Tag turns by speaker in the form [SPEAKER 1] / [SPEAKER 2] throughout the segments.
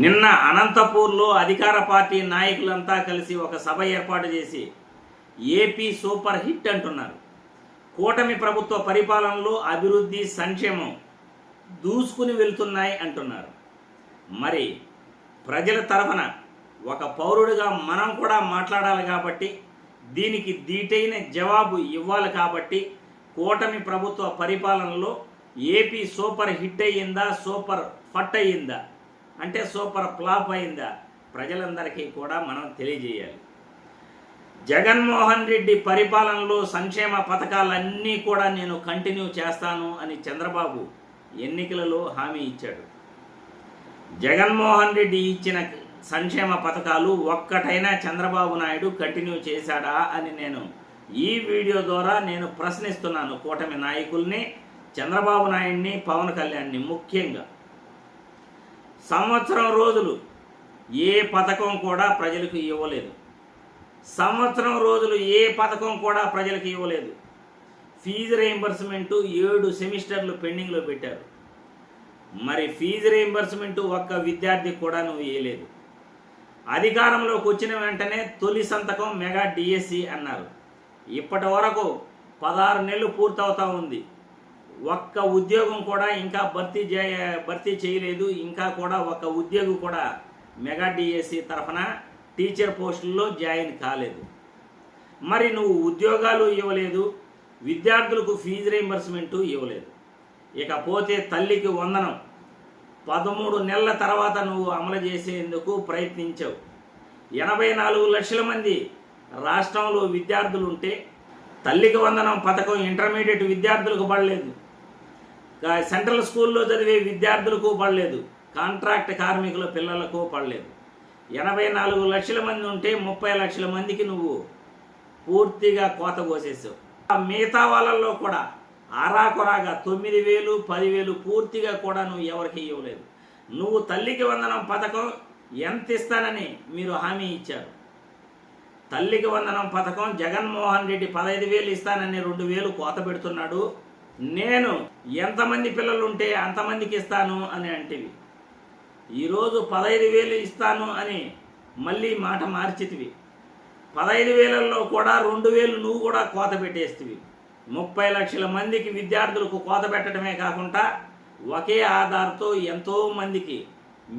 [SPEAKER 1] నిన్న అనంతపూర్లో అధికార పార్టీ నాయకులంతా కలిసి ఒక సభ ఏర్పాటు చేసి ఏపీ సూపర్ హిట్ అంటున్నారు. కూటమి ప్రభుత్వ పరిపాలనలో అభివృద్ధి సంక్షేమం దూసుకుని వెళ్తున్నాయి అంటున్నారు. మరి ప్రజల తరఫున ఒక పౌరుడిగా మనం కూడా మాట్లాడాలి కాబట్టి దీనికి దీటైన జవాబు ఇవ్వాలి కాబట్టి కూటమి ప్రభుత్వ పరిపాలనలో ఏపీ సూపర్ హిట్ అయ్యిందా సూపర్ ఫట్ అయ్యిందా? అంటే సూపర్ ఫ్లాప్ అయిందా? ప్రజలందరికీ కూడా మనం తెలియజేయాలి. జగన్మోహన్ రెడ్డి పరిపాలనలో సంక్షేమ పథకాలన్నీ కూడా నేను కంటిన్యూ చేస్తాను అని చంద్రబాబు ఎన్నికలలో హామీ ఇచ్చాడు. జగన్మోహన్ రెడ్డి ఇచ్చిన సంక్షేమ పథకాలు ఒక్కటైనా చంద్రబాబు నాయుడు కంటిన్యూ చేశాడా అని నేను ఈ వీడియో ద్వారా నేను ప్రశ్నిస్తున్నాను. కూటమి నాయకుల్ని చంద్రబాబు నాయుడిని పవన్ కళ్యాణ్ని ముఖ్యంగా. సంవత్సరం రోజులు ఏ పథకం కూడా ప్రజలకు ఇవ్వలేదు. సంవత్సరం రోజులు ఏ పథకం కూడా ప్రజలకు ఇవ్వలేదు. ఫీజు రీయింబర్స్మెంటు ఏడు సెమిస్టర్లు పెండింగ్లో పెట్టారు. మరి ఫీజు రీయింబర్స్మెంట్ ఒక్క విద్యార్థికి కూడా నువ్వు వేయలేదు అధికారంలోకి వచ్చిన వెంటనే తొలి సంతకం మెగా డిఎస్సి అన్నారు. ఇప్పటి వరకు పదహారు నెలలు పూర్తవుతా ఉంది. ఒక్క ఉద్యోగం కూడా ఇంకా భర్తీ చే భర్తీ చేయలేదు. ఇంకా కూడా ఒక ఉద్యోగి కూడా మెగా డిఎస్సి తరఫున టీచర్ పోస్టుల్లో జాయిన్ కాలేదు. మరి నువ్వు ఉద్యోగాలు ఇవ్వలేదు విద్యార్థులకు ఫీజు రీంబర్స్మెంటు ఇవ్వలేదు. ఇకపోతే తల్లికి వందనం. పదమూడు నెలల తర్వాత నువ్వు అమలు చేసేందుకు ప్రయత్నించావు. ఎనభై నాలుగు లక్షల మంది రాష్ట్రంలో విద్యార్థులు ఉంటే తల్లికి వందనం పథకం ఇంటర్మీడియట్ విద్యార్థులకు పడలేదు. సెంట్రల్ స్కూల్లో చదివే విద్యార్థులకు పడలేదు. కాంట్రాక్ట్ కార్మికుల పిల్లలకు పడలేదు. ఎనభై నాలుగు లక్షల మంది ఉంటే ముప్పై లక్షల మందికి నువ్వు పూర్తిగా కోత కోసేసావు. ఆ మిగతా వాళ్ళల్లో కూడా ఆరాకొరాగా తొమ్మిది వేలు పదివేలు పూర్తిగా కూడా నువ్వు ఎవరికి ఇవ్వలేదు. నువ్వు తల్లికి వందనం పథకం ఎంత ఇస్తానని మీరు హామీ ఇచ్చారు. తల్లికి వందనం పథకం జగన్మోహన్ రెడ్డి పదహైదు వేలు ఇస్తానని రెండు వేలు కోత పెడుతున్నాడు. నేను ఎంతమంది పిల్లలు ఉంటే అంతమందికి ఇస్తాను అని అంటివి. ఈరోజు పదహైదు వేలు ఇస్తాను అని మళ్ళీ మాట మార్చితివి. పదహైదు వేలల్లో కూడా రెండు వేలు నువ్వు కూడా కోత పెట్టేస్తివి. ముప్పై లక్షల మందికి విద్యార్థులకు కోత పెట్టడమే కాకుండా ఒకే ఆధార్తో ఎంతో మందికి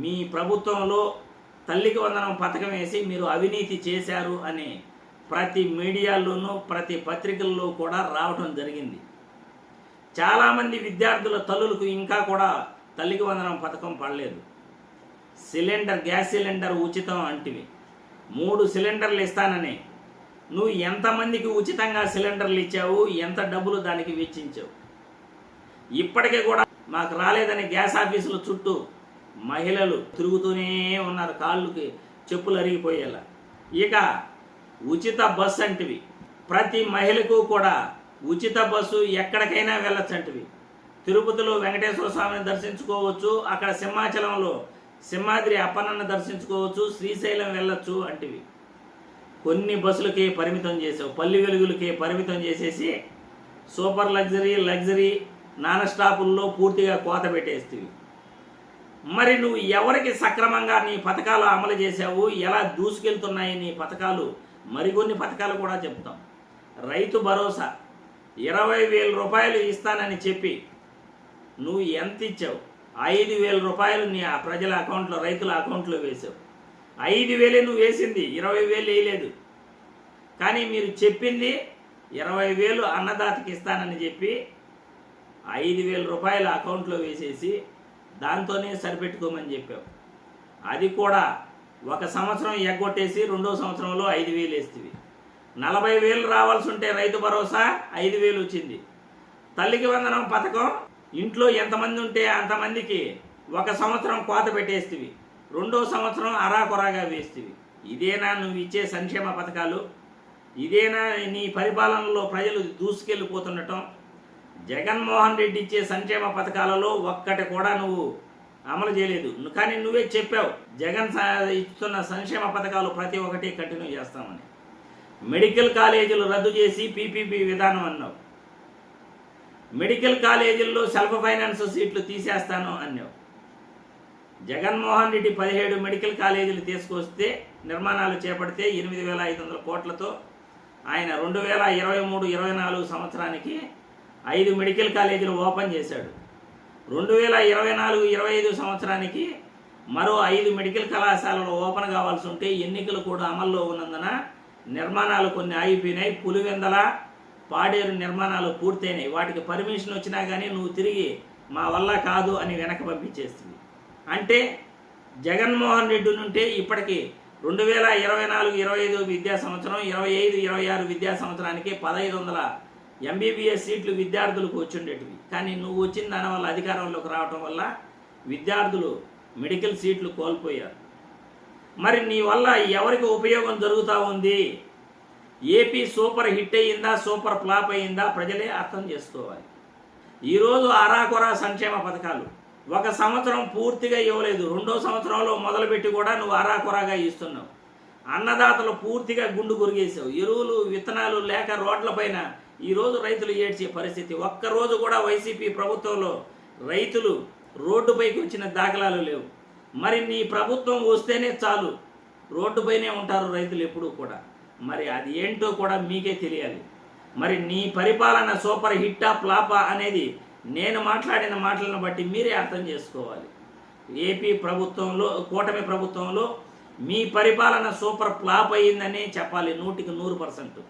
[SPEAKER 1] మీ ప్రభుత్వంలో తల్లికి వందనం పథకం వేసి మీరు అవినీతి చేశారు అని ప్రతి మీడియాల్లోనూ ప్రతి పత్రికల్లో కూడా రావటం జరిగింది. చాలామంది విద్యార్థుల తల్లులకు ఇంకా కూడా తల్లికి వందనం పథకం పడలేదు. సిలిండర్ గ్యాస్ సిలిండర్ ఉచితం అంటివి. మూడు సిలిండర్లు ఇస్తానని. నువ్వు ఎంతమందికి ఉచితంగా సిలిండర్లు ఇచ్చావు? ఎంత డబ్బులు దానికి వెచ్చించావు? ఇప్పటికీ కూడా మాకు రాలేదని గ్యాస్ ఆఫీసుల చుట్టూ మహిళలు తిరుగుతూనే ఉన్నారు కాళ్ళుకి చెప్పులు అరిగిపోయేలా. ఇక ఉచిత బస్సు అంటివి. ప్రతి మహిళకు కూడా ఉచిత బస్సు ఎక్కడికైనా వెళ్ళొచ్చంటివి. తిరుపతిలో వెంకటేశ్వర స్వామిని దర్శించుకోవచ్చు అక్కడ సింహాచలంలో సింహాద్రి అప్పనన్న దర్శించుకోవచ్చు శ్రీశైలం వెళ్ళొచ్చు అంటివి. కొన్ని బస్సులకి పరిమితం చేసావు పల్లి వెలుగులకి పరిమితం చేసేసి సూపర్ లగ్జరీ లగ్జరీ నాన్ స్టాపుల్లో పూర్తిగా కోత పెట్టేస్తేవి. మరి నువ్వు ఎవరికి సక్రమంగా నీ పథకాలు అమలు చేశావు? ఎలా దూసుకెళ్తున్నాయి నీ పథకాలు? మరికొన్ని పథకాలు కూడా చెప్తాం. రైతు భరోసా. ఇరవై వేల రూపాయలు ఇస్తానని చెప్పి నువ్వు ఎంత ఇచ్చావు? ఐదు వేల రూపాయలు నీ ఆ ప్రజల అకౌంట్లో రైతుల అకౌంట్లో వేసావు ఐదు వేలే నువ్వు వేసింది ఇరవై వేలు వేయలేదు. కానీ మీరు చెప్పింది ఇరవై వేలు అన్నదాతకి ఇస్తానని చెప్పి ఐదు వేల రూపాయలు అకౌంట్లో వేసేసి దాంతోనే సరిపెట్టుకోమని చెప్పావు. అది కూడా ఒక సంవత్సరం ఎగ్గొట్టేసి రెండో సంవత్సరంలో ఐదు వేలు వేస్తేవి. నలభై వేలు రావాల్సి ఉంటే రైతు భరోసా ఐదు వేలు వచ్చింది. తల్లికి వందనం పథకం ఇంట్లో ఎంతమంది ఉంటే అంతమందికి ఒక సంవత్సరం కోత పెట్టేస్తేవి. రెండో సంవత్సరం అరాకొరాగా వేస్తేవి. ఇదేనా నువ్వు ఇచ్చే సంక్షేమ పథకాలు? ఇదేనా నీ పరిపాలనలో ప్రజలు దూసుకెళ్ళిపోతుండటం? జగన్మోహన్ రెడ్డి ఇచ్చే సంక్షేమ పథకాలలో ఒక్కటి కూడా నువ్వు అమలు చేయలేదు. కానీ నువ్వే చెప్పావు జగన్ ఇస్తున్న సంక్షేమ పథకాలు ప్రతి ఒక్కటి కంటిన్యూ చేస్తామని. మెడికల్ కాలేజీలు రద్దు చేసి పీపీపీ విధానం అన్నావు. మెడికల్ కాలేజీల్లో సెల్ఫ్ ఫైనాన్స్ సీట్లు తీసేస్తాను అన్నావు. జగన్మోహన్ రెడ్డి పదిహేడు మెడికల్ కాలేజీలు తీసుకొస్తే నిర్మాణాలు చేపడితే ఎనిమిది వేల ఐదు వందల కోట్లతో ఆయన రెండు వేల ఇరవై మూడు ఇరవై నాలుగు సంవత్సరానికి ఐదు మెడికల్ కాలేజీలు ఓపెన్ చేశాడు. రెండు వేల ఇరవై నాలుగు ఇరవై ఐదు సంవత్సరానికి మరో ఐదు మెడికల్ కళాశాలలు ఓపెన్ కావాల్సి ఉంటే ఎన్నికలు కూడా అమల్లో ఉన్నందున నిర్మాణాలు కొన్ని ఆగిపోయినాయి. పులివెందల పాడేరు నిర్మాణాలు పూర్తయినాయి. వాటికి పర్మిషన్ వచ్చినా కానీ నువ్వు తిరిగి మా వల్ల కాదు అని వెనక పంపించేస్తుంది. అంటే జగన్మోహన్ రెడ్డి నుంటే ఇప్పటికి రెండు వేల ఇరవై నాలుగు ఇరవై ఐదు విద్యా సంవత్సరం ఇరవై ఐదు ఇరవై ఆరు విద్యా సంవత్సరానికి పదహైదు వందల ఎంబీబీఎస్ సీట్లు విద్యార్థులకు వచ్చిండేటివి. కానీ నువ్వు వచ్చిన దాని వల్ల అధికారంలోకి రావటం వల్ల విద్యార్థులు మెడికల్ సీట్లు కోల్పోయారు. మరి నీ వల్ల ఎవరికి ఉపయోగం జరుగుతూ ఉంది? ఏపీ సూపర్ హిట్ అయ్యిందా సూపర్ ఫ్లాప్ అయ్యిందా ప్రజలే అర్థం చేసుకోవాలి. ఈరోజు అరాకొరా సంక్షేమ పథకాలు. ఒక సంవత్సరం పూర్తిగా ఇవ్వలేదు. రెండో సంవత్సరంలో మొదలుపెట్టి కూడా నువ్వు అరాకొరాగా ఇస్తున్నావు. అన్నదాతలు పూర్తిగా గుండు గురిగేసావు ఎరువులు విత్తనాలు లేక రోడ్లపైన ఈరోజు రైతులు ఏడ్చే పరిస్థితి. ఒక్కరోజు కూడా వైసీపీ ప్రభుత్వంలో రైతులు రోడ్డుపైకి వచ్చిన దాఖలాలు లేవు. మరి నీ ప్రభుత్వం వస్తేనే చాలు. రోడ్డుపైనే ఉంటారు రైతులు ఎప్పుడూ కూడా. మరి అది ఏంటో కూడా మీకే తెలియాలి. మరి నీ పరిపాలన సూపర్ హిట్టా ప్లాపా అనేది నేను మాట్లాడిన మాటలను బట్టి మీరే అర్థం చేసుకోవాలి. ఏపీ ప్రభుత్వంలో కూటమి ప్రభుత్వంలో మీ పరిపాలన సూపర్ ప్లాప్ అయ్యిందని చెప్పాలి నూటికి నూరు పర్సెంట్.